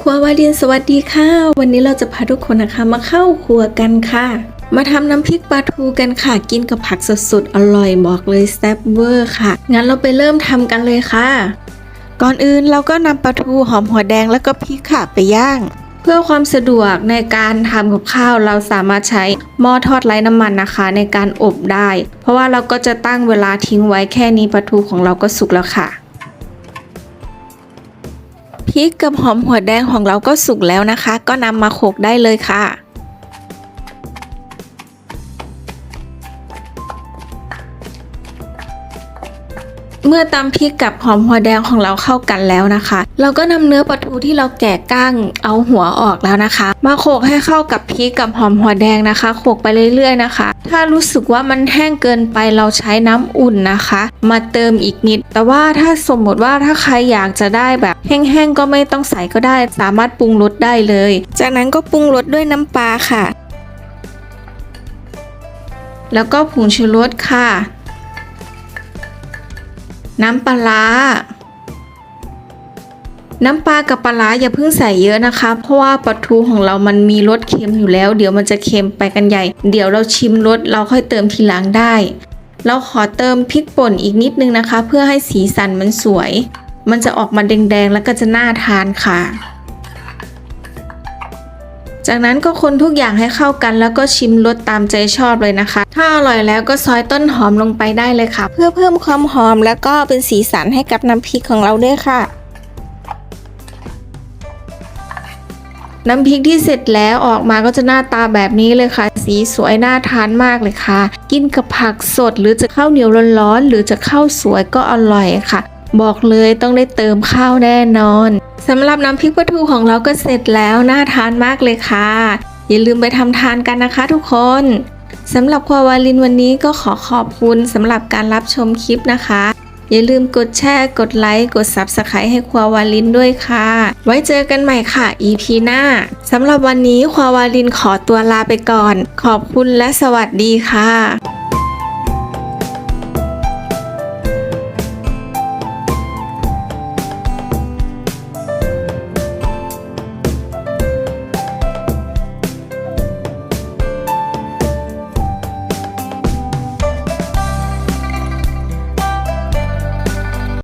ครัววาเรีนสวัสดีค่ะ วันนี้เราจะพาทุกคนนะคะมาเข้าครัวกันค่ะ มาทำน้ำพริกปลาทูกันค่ะ กินกับผักสดๆ อร่อยบอกเลยแซ่บเวอร์ค่ะ งั้นเราไปเริ่มทำกันเลยค่ะ ก่อนอื่นเราก็นำปลาทูหอมหัวแดงแล้วก็พริกค่ะไปย่าง เพื่อความสะดวกในการทำกับข้าวเราสามารถใช้หม้อทอดไร้น้ำมันนะคะ ในการอบได้ เพราะว่าเราก็จะตั้งเวลาทิ้งไว้แค่นี้ปลาทูของเราก็สุกแล้วค่ะ พริกกับหอมหัวแดงของเราก็สุกแล้วนะคะ ก็นำมาโขลกได้เลยค่ะ เมื่อตำพริกกับหอมหัวแดงของเราเข้ากันแล้วนะคะ เราก็นำเนื้อปลาทูที่เราแกะก้างเอาหัวออกแล้วนะคะ มาโขลกให้เข้ากับพริกกับหอมหัวแดงนะคะโขลกไปเรื่อยๆนะคะ ถ้ารู้สึกว่ามันแห้งเกินไปเราใช้น้ำอุ่นนะคะ มาเติมอีกนิด แต่ว่าถ้าสมมติว่าถ้าใครอยากจะได้แบบแห้งๆก็ไม่ต้องใส่ก็ได้ สามารถปรุงรสได้เลย จากนั้นก็ปรุงรสด้วยน้ำปลาค่ะ แล้วก็ผงชูรสค่ะ น้ำปลาร้าน้ำปลากับปลาร้าอย่าเพิ่งใส่เยอะนะคะ เพราะว่าปลาทูของเรามันมีรสเค็มอยู่แล้ว เดี๋ยวมันจะเค็มไปกันใหญ่ เดี๋ยวเราชิมรสเราค่อยเติมทีหลังได้ เราขอเติมพริกป่นอีกนิดนึงนะคะ เพื่อให้สีสันมันสวย มันจะออกมาแดงๆแล้วก็จะน่าทานค่ะ จากนั้นก็คนทุกอย่างให้เข้ากัน แล้วก็ชิมรสตามใจชอบเลยนะคะ ถ้าอร่อยแล้วก็ซอยต้นหอมลงไปได้เลยค่ะ เพื่อเพิ่มความหอมแล้วก็เป็นสีสันให้กับน้ำพริกของเราด้วยค่ะน้ำพริกที่เสร็จแล้วออกมาก็จะหน้าตาแบบนี้เลยค่ะ สีสวยน่าทานมากเลยค่ะ กินกับผักสดหรือจะข้าวเหนียวร้อนๆหรือจะข้าวสวยก็อร่อยค่ะ บอกเลยต้องได้เติมข้าวแน่นอน สำหรับน้ำพริกปลาทูของเราก็เสร็จแล้วน่าทานมากเลยค่ะ อย่าลืมไปทำทานกันนะคะทุกคนสำหรับควาวาลินวันนี้ก็ขอขอบคุณสำหรับการรับชมคลิปนะคะ อย่าลืมกดแชร์กดไลค์กด Subscribe ให้ควาวาลินด้วยค่ะ ไว้เจอกันใหม่ค่ะ EP หน้าสำหรับวันนี้ควาวาลินขอตัวลาไปก่อน ขอบคุณและสวัสดีค่ะ